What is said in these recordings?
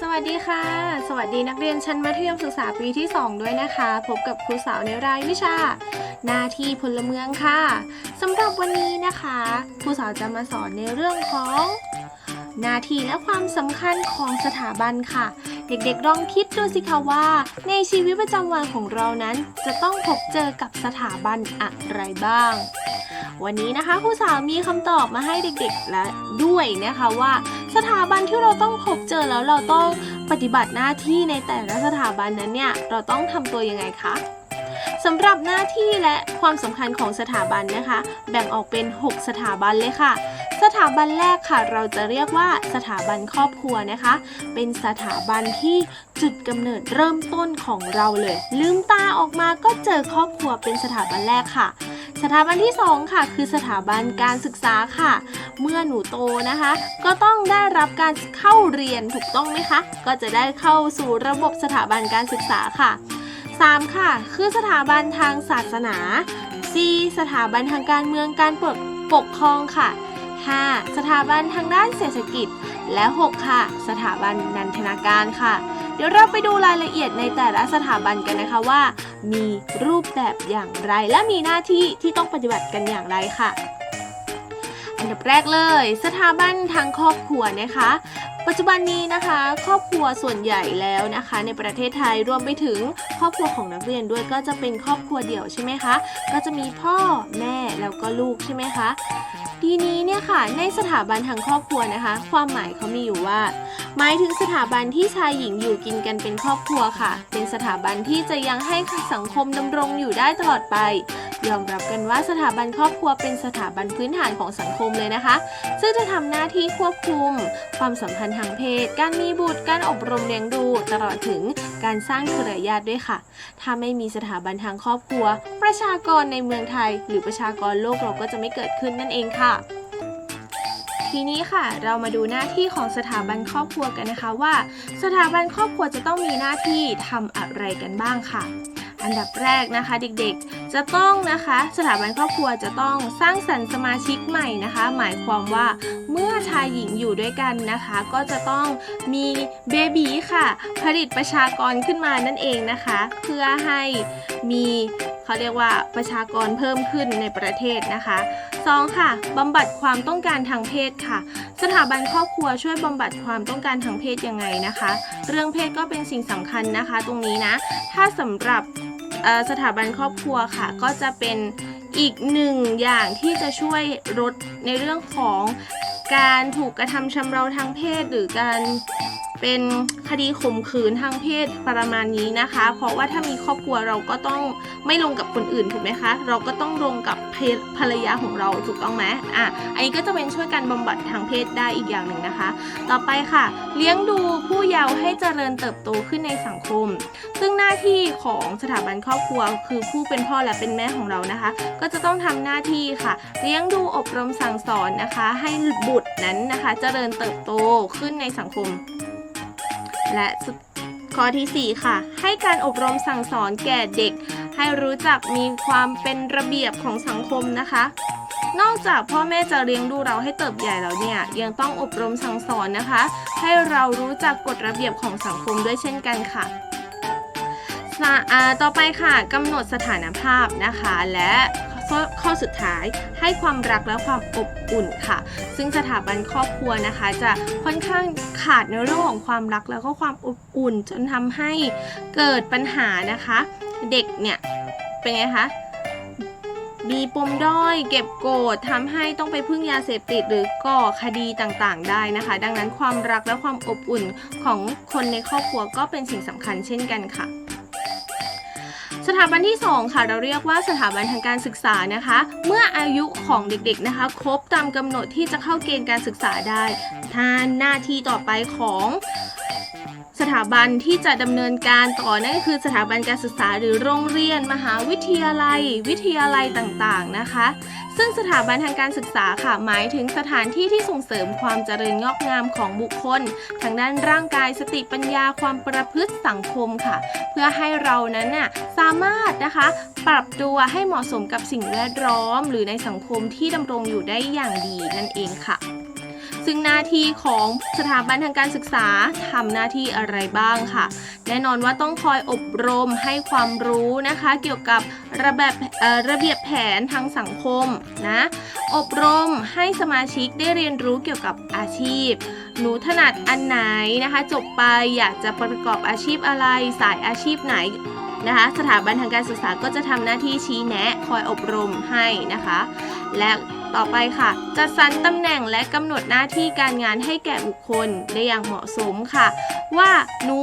สวัสดีค่ะ สวัสดีนักเรียนชั้นมัธยมศึกษาปีที่ 2 ด้วยนะคะ พบกับครูสาวในรายวิชา หน้าที่พลเมืองค่ะสำหรับวันนี้นะคะครูสาวจะมาสอนในเรื่องของ หน้าที่และความสำคัญของสถาบันค่ะ เด็กๆลองคิดดูสิคะว่า ในชีวิตประจำวันของเรานั้น จะต้องพบเจอกับสถาบันอะไรบ้าง วันนี้นะคะครูสาวมีคำตอบมาให้เด็กๆและด้วยนะคะว่า สถาบันที่เราต้องพบเจอแล้วเราต้องปฏิบัติหน้าที่ในแต่ละสถาบันนั้นเนี่ยเราต้องทำตัวยังไงคะสำหรับหน้าที่และความสำคัญของสถาบันนะคะ แบ่งออกเป็น 6 สถาบันเลยค่ะ สถาบันแรกค่ะ เราจะเรียกว่าสถาบันครอบครัวนะคะ เป็นสถาบันที่จุดกำเนิดเริ่มต้นของเราเลย ลืมตาออกมาก็เจอครอบครัวเป็นสถาบันแรกค่ะ สถาบันที่ 2 ค่ะ คือสถาบันการศึกษาค่ะ เมื่อหนูโตนะคะ ก็ต้องได้รับการเข้าเรียนถูกต้องไหมคะ ก็จะได้เข้าสู่ระบบสถาบันการศึกษาค่ะ 3 ค่ะ คือสถาบันทางศาสนา 4. สถาบันทางการเมืองการปกปกครองค่ะ 5. สถาบันทางด้านเศรษฐกิจ และ 6 ค่ะ สถาบันนันทนาการค่ะ เดี๋ยวเราไปดูรายละเอียดในแต่ละสถาบันกันนะคะว่า มีรูปแบบอย่างไรและมีหน้าที่ที่ต้องปฏิบัติกันอย่างไรค่ะ อันดับแรกเลย สถาบันทางครอบครัวนะคะ ปัจจุบันนี้นะคะ ครอบครัวส่วนใหญ่แล้วนะคะ ในประเทศไทยรวมไปถึงครอบครัวของนักเรียนด้วยก็จะเป็นครอบครัวเดี่ยวใช่ไหมคะก็จะมีพ่อแม่แล้วก็ลูกใช่ไหมคะทีนี้เนี่ยค่ะในสถาบันทางครอบครัวนะคะ ความหมายเขามีอยู่ว่า หมายถึงสถาบันที่ชายหญิงอยู่กินกันเป็นครอบครัวค่ะ เป็นสถาบันที่จะยังให้สังคมดำรงอยู่ได้ตลอดไป ยอมรับกันว่าสถาบันครอบครัวเป็นสถาบันพื้นฐานของสังคมเลยนะคะ ซึ่งจะทำหน้าที่ควบคุม ความสัมพันธ์ทางเพศ การมีบุตร การอบรมเลี้ยงดู ตลอดถึงการสร้างเครือญาติด้วยค่ะ ถ้าไม่มีสถาบันทางครอบครัว ประชากรในเมืองไทย หรือประชากรโลกเราก็จะไม่เกิดขึ้นนั่นเองค่ะ ทีนี้ค่ะ เรามาดูหน้าที่ของสถาบันครอบครัวกันนะคะว่า สถาบันครอบครัวจะต้องมีหน้าที่ทำอะไรกันบ้างค่ะ อันดับแรกนะคะเด็กๆ จะต้องนะคะ สถาบันครอบครัวจะต้องสร้างสรรค์สมาชิกใหม่นะคะ หมายความว่าเมื่อชายหญิงอยู่ด้วยกันนะคะ ก็จะต้องมีเบบีค่ะ ผลิตประชากรขึ้นมานั่นเองนะคะ เพื่อให้มีเขาเรียกว่าประชากรเพิ่มขึ้นในประเทศนะคะ 2. ค่ะบำบัดความต้องการทางเพศค่ะ สถาบันครอบครัวช่วยบำบัดความต้องการทางเพศยังไงนะคะ เรื่องเพศก็เป็นสิ่งสำคัญนะคะ ตรงนี้นะ ถ้าสำหรับสถาบันครอบครัวค่ะ ก็จะเป็นอีกหนึ่งอย่างที่จะช่วยลดในเรื่องของการถูกกระทำชำเราทางเพศหรือการ เป็นคดีข่มขืนทางเพศประมาณนี้นะคะ เพราะว่าถ้ามีครอบครัวเราก็ต้องไม่ลงกับคนอื่นถูกไหมคะ เราก็ต้องลงกับเพศภรรยาของเราถูกต้องไหมอะอันนี้ก็จะเป็นช่วยการบำบัดทางเพศได้อีกอย่างหนึ่งนะคะ ต่อไปค่ะ เลี้ยงดูผู้เยาว์ให้เจริญเติบโตขึ้นในสังคม ซึ่งหน้าที่ของสถาบันครอบครัว คือผู้เป็นพ่อและเป็นแม่ของเรานะคะ ก็จะต้องทำหน้าที่ค่ะ เลี้ยงดูอบรมสั่งสอนนะคะ ให้บุตรนั้นนะคะ เจริญเติบโตขึ้นในสังคม และข้อทีสี่ 4 ค่ะ ให้การอบรมสั่งสอนแก่เด็ก ให้รู้จักมีความเป็นระเบียบของสังคมนะคะ นอกจากพ่อแม่จะเลี้ยงดูเราให้เติบใหญ่แล้วเนี่ย ยังต้องอบรมสั่งสอนนะคะ ให้เรารู้จักกฎระเบียบของสังคมด้วยเช่นกันค่ะต่อไปค่ะกำหนดสถานภาพนะคะ และ ข้อข้อสุดท้ายให้ความรักและความอบอุ่นค่ะ ซึ่งสถาบันครอบครัวนะคะ จะค่อนข้างขาดในเรื่องของความรักแล้วก็ความอบอุ่น จนทำให้เกิดปัญหานะคะ เด็กเนี่ยเป็นไงคะมีปมด้อยเก็บโกรธทำให้ต้องไปพึ่งยาเสพติดหรือก่อคดีต่างๆ ได้นะคะ ดังนั้นความรักและความอบอุ่นของคนในครอบครัวก็เป็นสิ่งสำคัญเช่นกันค่ะ สถาบันที่ 2 ค่ะ เราเรียกว่าสถาบันทางการศึกษานะคะ เมื่ออายุของเด็กๆนะคะ ครบตามกำหนดที่จะเข้าเกณฑ์การศึกษาได้ทานหน้าที่ต่อไปของ สถาบันที่จะดำเนินการต่อนั่นก็คือสถาบันการศึกษาหรือโรงเรียน มหาวิทยาลัย วิทยาลัยต่างๆนะคะ ซึ่งสถาบันทางการศึกษาค่ะหมายถึงสถานที่ที่ส่งเสริมความเจริญงอกงามของบุคคล ทางด้านร่างกายสติปัญญาความประพฤติสังคมค่ะ เพื่อให้เรานั้นน่ะสามารถนะคะปรับตัวให้เหมาะสมกับสิ่งแวดล้อม หรือในสังคมที่ดำรงอยู่ได้อย่างดีนั่นเองค่ะ ซึ่งหน้าที่ของสถาบันทางการศึกษาทำหน้าที่อะไรบ้างค่ะ แน่นอนว่าต้องคอยอบรมให้ความรู้นะคะ เกี่ยวกับระแบบระเบียบแผนทางสังคมนะอบรมให้สมาชิกได้เรียนรู้เกี่ยวกับอาชีพ หนูถนัดอันไหนนะคะ จบไปอยากจะประกอบอาชีพอะไรสายอาชีพไหนนะคะสถาบันทางการศึกษาก็จะทำหน้าที่ชี้แนะ คอยอบรมให้นะคะ และ ต่อไปค่ะ จัดสรรตำแหน่งและกำหนดหน้าที่การงานให้แก่บุคคลได้อย่างเหมาะสมค่ะ ว่าหนู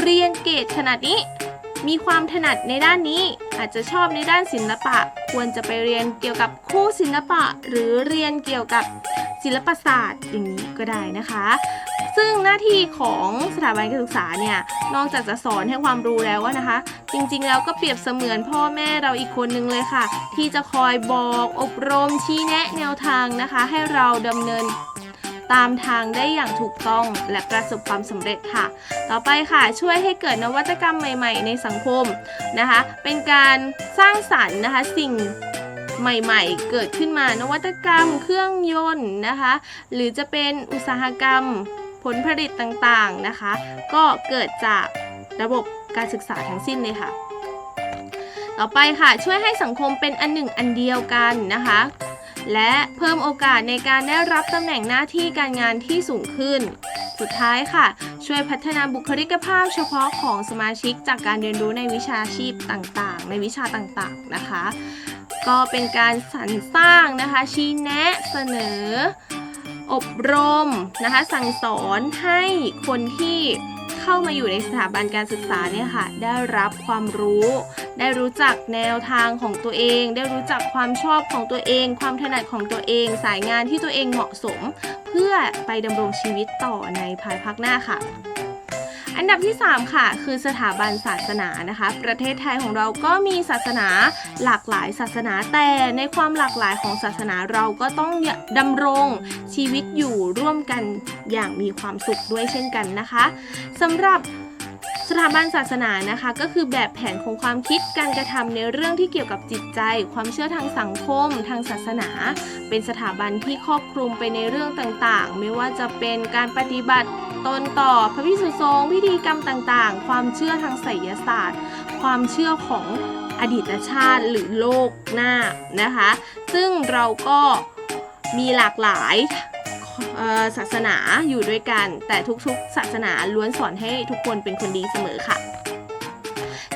เรียนเกรดขนาดนี้ มีความถนัดในด้านนี้ อาจจะชอบในด้านศิลปะ ควรจะไปเรียนเกี่ยวกับคู่ศิลปะ หรือเรียนเกี่ยวกับ ศิลปศาสตร์อย่างนี้ก็ได้นะคะ ซึ่งหน้าที่ของสถาบันการศึกษาเนี่ยนอกจากจะสอนให้ความรู้แล้วนะคะ จริงๆแล้วก็เปรียบเสมือนพ่อแม่เราอีกคนนึงเลยค่ะ ที่จะคอยบอกอบรมชี้แนะแนวทางนะคะ ให้เราดำเนินตามทางได้อย่างถูกต้องและประสบความสำเร็จค่ะ ต่อไปค่ะช่วยให้เกิดนวัตกรรมใหม่ ๆ ในสังคมนะคะ เป็นการสร้างสรรค์นะคะสิ่ง ใหม่ๆ เกิดขึ้นมานวัตกรรมเครื่องยนต์นะคะ หรือจะเป็นอุตสาหกรรมผลผลิตต่างๆนะคะ ก็เกิดจากระบบการศึกษาทั้งสิ้นเลยค่ะ ต่อไปค่ะช่วยให้สังคมเป็นอันหนึ่งอันเดียวกันนะคะ และเพิ่มโอกาสในการได้รับตำแหน่งหน้าที่การงานที่สูงขึ้น สุดท้ายค่ะ ช่วยพัฒนาบุคลิกภาพเฉพาะของสมาชิกจากการเรียนรู้ในวิชาชีพต่างๆ ในวิชาต่างๆนะคะ ก็เป็นการสรรสร้างนะคะชี้แนะเสนอ อบรมนะคะสั่งสอนให้คนที่เข้ามาอยู่ในสถาบันการศึกษาเนี่ยค่ะได้รับความรู้ ได้รู้จักแนวทางของตัวเอง ได้รู้จักความชอบของตัวเอง ความถนัดของตัวเอง สายงานที่ตัวเองเหมาะสม เพื่อไปดำรงชีวิตต่อในภายภาคหน้าค่ะ อันดับที่ 3 ค่ะ คือสถาบันศาสนานะคะ ประเทศไทยของเราก็มีศาสนาหลากหลายศาสนาแต่ในความหลากหลายของศาสนาเราก็ต้องดำรงชีวิตอยู่ร่วมกันอย่างมีความสุขด้วยเช่นกันนะคะสำหรับ ถาบันศาสนานะคะก็คือแบบแผนของความคิดการกระทำในเรื่องที่เกี่ยวกับจิตใจ ความเชื่อทางสังคม ทางศาสนา เป็นสถาบันที่ครอบคลุมไปในเรื่องต่างๆ ไม่ว่าจะเป็นการปฏิบัติตนต่อพระพิสุสงฆ์พิธีกรรมต่างๆ ความเชื่อทางไสยศาสตร์ ความเชื่อของอดีตชาติหรือโลกหน้านะคะ ซึ่งเราก็มีหลากหลาย ศาสนาอยู่ด้วยกัน แต่ทุกๆ ศาสนาล้วนสอนให้ทุกคนเป็นคนดีเสมอค่ะ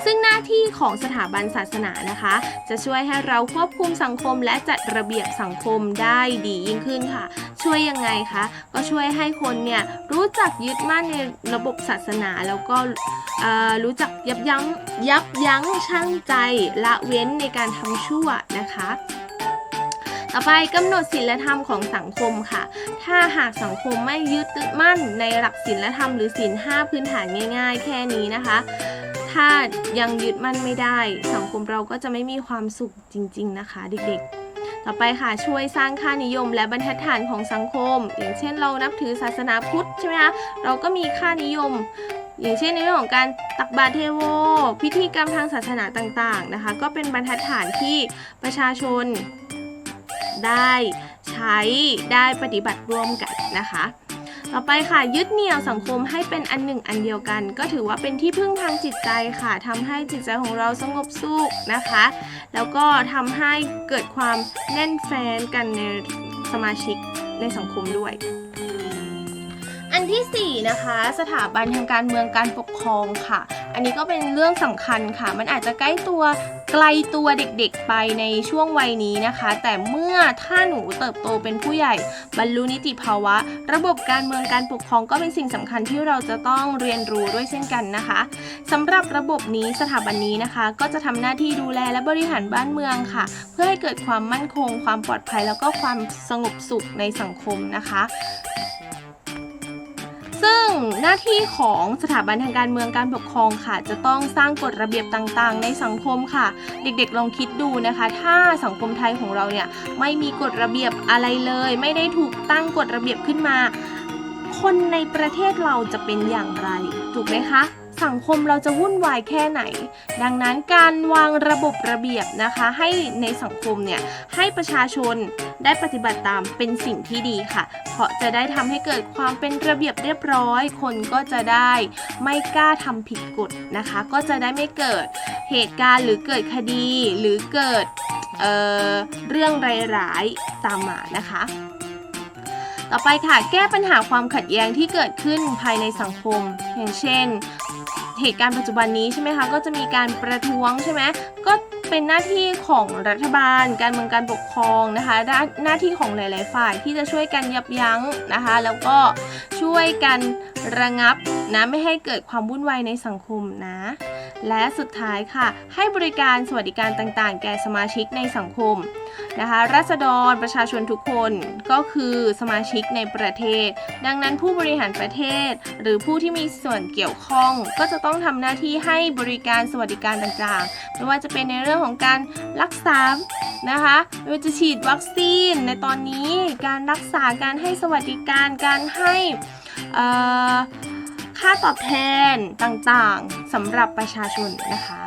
ซึ่งหน้าที่ของสถาบันศาสนานะคะ จะช่วยให้เราควบคุมสังคมและจัดระเบียบสังคมได้ดียิ่งขึ้นค่ะ ช่วยยังไงคะก็ช่วยให้คนเนี่ยรู้จักยึดมั่นในระบบศาสนาแล้วก็รู้จักยับยั้งยับยั้งชั่งใจละเว้นในการทำชั่วนะคะ ต่อไปกำหนดศีลธรรมของสังคมค่ะ ถ้าหากสังคมไม่ยึดมั่นในหลักศีลธรรมหรือศีลห้าพื้นฐานง่าย ๆ แค่นี้นะคะ ถ้ายังยึดมั่นไม่ได้ สังคมเราก็จะไม่มีความสุขจริง ๆ นะคะ เด็กๆต่อไปค่ะช่วยสร้างค่านิยมและบรรทัดฐานของสังคม อย่างเช่นเรานับถือศาสนาพุทธใช่ไหมคะเราก็มีค่านิยม อย่างเช่นในเรื่องของการตักบาตรเทโว พิธีกรรมทางศาสนาต่างๆนะคะ ก็เป็นบรรทัดฐานที่ประชาชน ได้ใช้ได้ปฏิบัติร่วมกันนะคะ ต่อไปค่ะยึดเหนี่ยวสังคมให้เป็นอันหนึ่งอันเดียวกัน ก็ถือว่าเป็นที่พึ่งทางจิตใจค่ะทำให้จิตใจของเราสงบสุขนะคะ แล้วก็ทำให้เกิดความแน่นแฟนกันในสมาชิกในสังคมด้วย อันที่ 4 นะคะ สถาบันทางการเมืองการปกครองค่ะ อันนี้ก็เป็นเรื่องสำคัญค่ะ มันอาจจะใกล้ตัวไกลตัวเด็กๆไปในช่วงวัยนี้นะคะ แต่เมื่อถ้าหนูเติบโตเป็นผู้ใหญ่ บรรลุนิติภาวะ ระบบการเมืองการปกครองก็เป็นสิ่งสำคัญที่เราจะต้องเรียนรู้ด้วยเช่นกันนะคะสำหรับระบบนี้สถาบันนี้นะคะ ก็จะทำหน้าที่ดูแลและบริหารบ้านเมืองค่ะ เพื่อให้เกิดความมั่นคง ความปลอดภัยแล้วก็ความสงบสุขในสังคมนะคะ ซึ่งหน้าที่ของสถาบันทางการเมืองการปกครองค่ะ จะต้องสร้างกฎระเบียบต่างๆ ในสังคมค่ะ เด็กๆลองคิดดูนะคะ ถ้าสังคมไทยของเราเนี่ยไม่มีกฎระเบียบอะไรเลย ไม่ได้ถูกตั้งกฎระเบียบขึ้นมา คนในประเทศเราจะเป็นอย่างไรถูกไหมคะ สังคมเราจะวุ่นวายแค่ไหน ดังนั้นการวางระบบระเบียบนะคะ ให้ในสังคมเนี่ยให้ประชาชนได้ปฏิบัติตามเป็นสิ่งที่ดีค่ะ เพราะจะได้ทำให้เกิดความเป็นระเบียบเรียบร้อย คนก็จะได้ไม่กล้าทำผิดกฎนะคะ ก็จะได้ไม่เกิดเหตุการณ์หรือเกิดคดีหรือเกิดเเรื่องร้ายๆตามมานะคะต่อไปค่ะ แก้ปัญหาความขัดแย้งที่เกิดขึ้นภายในสังคม อย่างเช่น เหตุการณ์ปัจจุบันนี้ใช่ไหมคะก็จะมีการประท้วงใช่ไหมก็เป็นหน้าที่ของรัฐบาล การเมืองการปกครองนะคะด้านหน้าที่ของหลาย ๆ ฝ่ายที่จะช่วยกันยับยั้งนะคะ แล้วก็ช่วยกันระงับนะไม่ให้เกิดความวุ่นวายในสังคมนะ และสุดท้ายค่ะ ให้บริการสวัสดิการต่าง ๆ แก่สมาชิกในสังคม นะคะรัษฎรประชาชนทุกคนก็คือสมาชิกในประเทศ ดังนั้นผู้บริหารประเทศ หรือผู้ที่มีส่วนเกี่ยวข้อง ก็จะต้องทำหน้าที่ให้บริการสวัสดิการต่างๆไม่ว่าจะเป็นในเรื่องของการรักษานะคะไม่ว่าจะฉีดวัคซีนในตอนนี้การรักษาการให้สวัสดิการการให้ค่าตอบแทนต่างๆสำหรับประชาชนนะคะ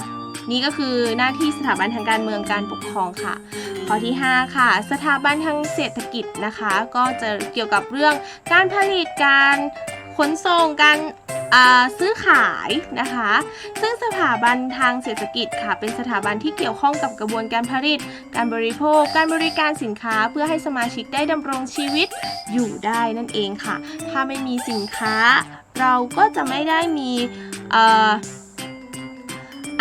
นี่ก็คือหน้าที่สถาบันทางการเมืองการปกครองค่ะ ข้อที่ 5 ค่ะ สถาบันทางเศรษฐกิจนะคะ ก็จะเกี่ยวกับเรื่องการผลิตการขนส่งการซื้อขายนะคะ ซึ่งสถาบันทางเศรษฐกิจค่ะ เป็นสถาบันที่เกี่ยวข้องกับกระบวนการผลิต การบริโภค การบริการสินค้าเพื่อให้สมาชิกได้ดำรงชีวิตอยู่ได้นั่นเองค่ะ ถ้าไม่มีสินค้า เราก็จะไม่ได้มี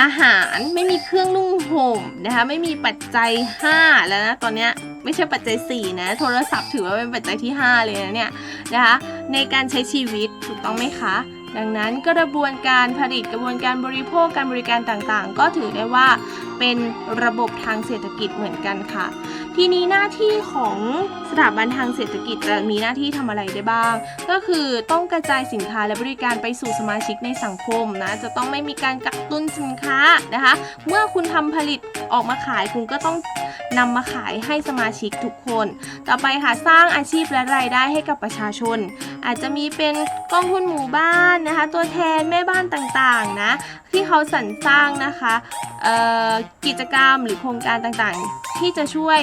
อาหารไม่มีเครื่องนุ่งห่มนะคะไม่มีปัจจัย 5 แล้วนะตอนเนี้ยไม่ใช่ปัจจัย 4 นะ โทรศัพท์ถือว่าเป็นปัจจัยที่ 5 เลยนะเนี่ยนะคะในการใช้ชีวิตถูกต้องไหมคะ ดังนั้นกระบวนการผลิตกระบวนการบริโภคการบริการต่างๆ ก็ถือได้ว่าเป็นระบบทางเศรษฐกิจเหมือนกันค่ะ ทีนี้หน้าที่ของสถาบันทางเศรษฐกิจจะมีหน้าที่ทำอะไรได้บ้าง ก็คือต้องกระจายสินค้าและบริการไปสู่สมาชิกในสังคมนะจะต้องไม่มีการกักตุนสินค้านะคะ เมื่อคุณทำผลิตออกมาขายคุณก็ต้องนำมาขายให้สมาชิกทุกคน ต่อไปค่ะสร้างอาชีพและรายได้ให้กับประชาชน อาจจะมีเป็นกองทุนหมู่บ้านนะคะ ตัวแทนแม่บ้านต่างๆนะที่เขาสรรสร้างนะคะกิจกรรมหรือโครงการต่างๆ ที่จะช่วย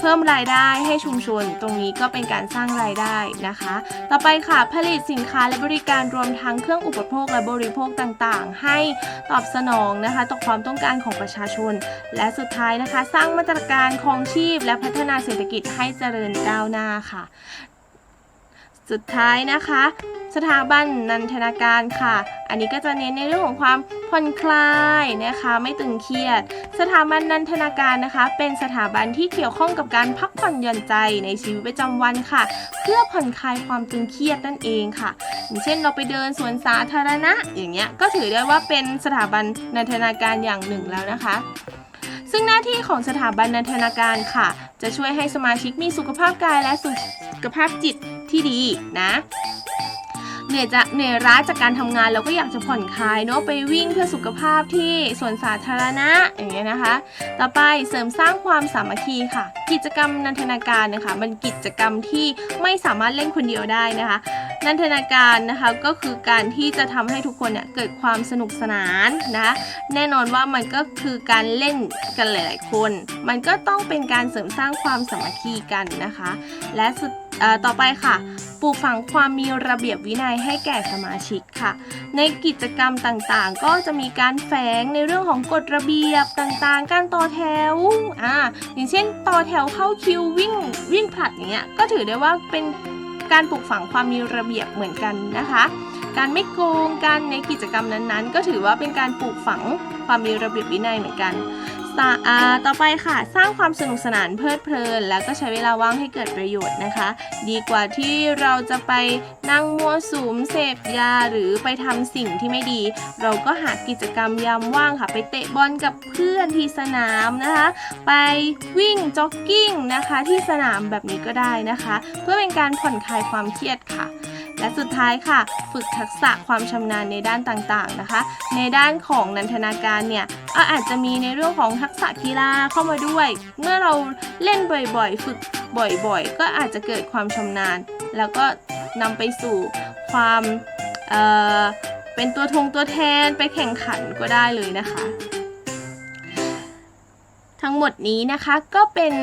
เพิ่มรายได้ให้ชุมชน ตรงนี้ก็เป็นการสร้างรายได้นะคะ ต่อไปค่ะผลิตสินค้าและบริการรวมทั้งเครื่องอุปโภคและบริโภคต่างๆ ให้ตอบสนองนะคะต่อความต้องการของประชาชน และสุดท้ายนะคะ สร้างมาตรการครองชีพและพัฒนาเศรษฐกิจให้เจริญก้าวหน้าค่ะ สุดท้ายนะคะ สถาบันนันทนาการค่ะ อันนี้ก็จะเน้นในเรื่องของความผ่อนคลายนะคะ ไม่ตึงเครียด สถาบันนันทนาการนะคะ เป็นสถาบันที่เกี่ยวข้องกับการพักผ่อนหย่อนใจในชีวิตประจำวันค่ะ เพื่อผ่อนคลายความตึงเครียดนั่นเองค่ะ อย่างเช่นเราไปเดินสวนสาธารณะ อย่างเงี้ยก็ถือได้ว่าเป็นสถาบันนันทนาการอย่างหนึ่งแล้วนะคะซึ่งหน้าที่ของสถาบันนันทนาการค่ะ จะช่วยให้สมาชิกมีสุขภาพกายและสุขภาพจิต ที่ดีนะเหนื่อยจะเหนื่อยล้าจากการทำงานเราก็อยากจะผ่อนคลายเนาะไปวิ่งเพื่อสุขภาพที่สวนสาธารณะอย่างเงี้ยนะคะ ต่อไปเสริมสร้างความสามัคคีค่ะ กิจกรรมนันทนาการนะคะมันกิจกรรมที่ไม่สามารถเล่นคนเดียวได้นะคะ นันทนาการนะคะก็คือการที่จะทำให้ทุกคนเนี่ยเกิดความสนุกสนานนะแน่นอนว่ามันก็คือการเล่นกันหลาย ๆ คน มันก็ต้องเป็นการเสริมสร้างความสามัคคีกันนะคะ และสุด ต่อไปค่ะปลูกฝังความมีระเบียบวินัยให้แก่สมาชิกค่ะ ในกิจกรรมต่างๆ ก็จะมีการแฝงในเรื่องของกฎระเบียบต่างๆ การต่อแถวอ่าอย่างเช่นต่อแถวเข้าคิววิ่งวิ่งผลัดอย่างเงี้ยก็ถือได้ว่าเป็นการปลูกฝังความมีระเบียบเหมือนกันนะคะ การไม่โกงกันในกิจกรรมนั้นๆ ก็ถือว่าเป็นการปลูกฝังความมีระเบียบวินัยเหมือนกัน สะอ่าต่อไปค่ะ สร้างความสนุกสนานเพลิดเพลิน แล้วก็ใช้เวลาว่างให้เกิดประโยชน์นะคะ ดีกว่าที่เราจะไปนั่งมั่วสุมเสพยาหรือไปทำสิ่งที่ไม่ดี เราก็หากิจกรรมยามว่างค่ะ ไปเตะบอลกับเพื่อนที่สนามนะคะ ไปวิ่งจ็อกกิ้งนะคะที่สนามแบบนี้ก็ได้นะคะ เพื่อเป็นการผ่อนคลายความเครียดค่ะ และสุดท้ายค่ะ ฝึกทักษะความชำนาญในด้านต่างๆนะคะ ในด้านของนันทนาการเนี่ยอะอาจจะมีในเรื่องของทักษะกีฬาเข้ามาด้วย เมื่อเราเล่นบ่อยๆ ฝึกบ่อยๆ ก็อาจจะเกิดความชำนาญ แล้วก็นำไปสู่ความเอ่อเป็นตัวทงตัวแทนไปแข่งขันก็ได้เลยนะคะ ทั้งหมดนี้นะคะก็เป็น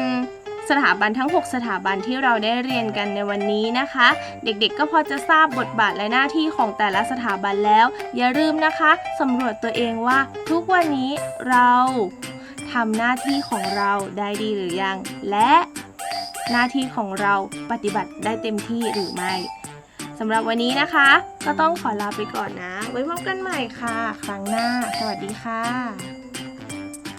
สถาบันทั้ง 6 สถาบันที่เราได้เรียนกันในวันนี้นะคะ เด็กๆก็พอจะทราบบทบาทและหน้าที่ของแต่ละสถาบันแล้ว อย่าลืมนะคะสำรวจตัวเองว่า ทุกวันนี้เราทำหน้าที่ของเราได้ดีหรือยัง และหน้าที่ของเราปฏิบัติได้เต็มที่หรือไม่สำหรับวันนี้นะคะ ก็ต้องขอลาไปก่อนนะ ไว้พบกันใหม่ค่ะ ครั้งหน้า สวัสดีค่ะ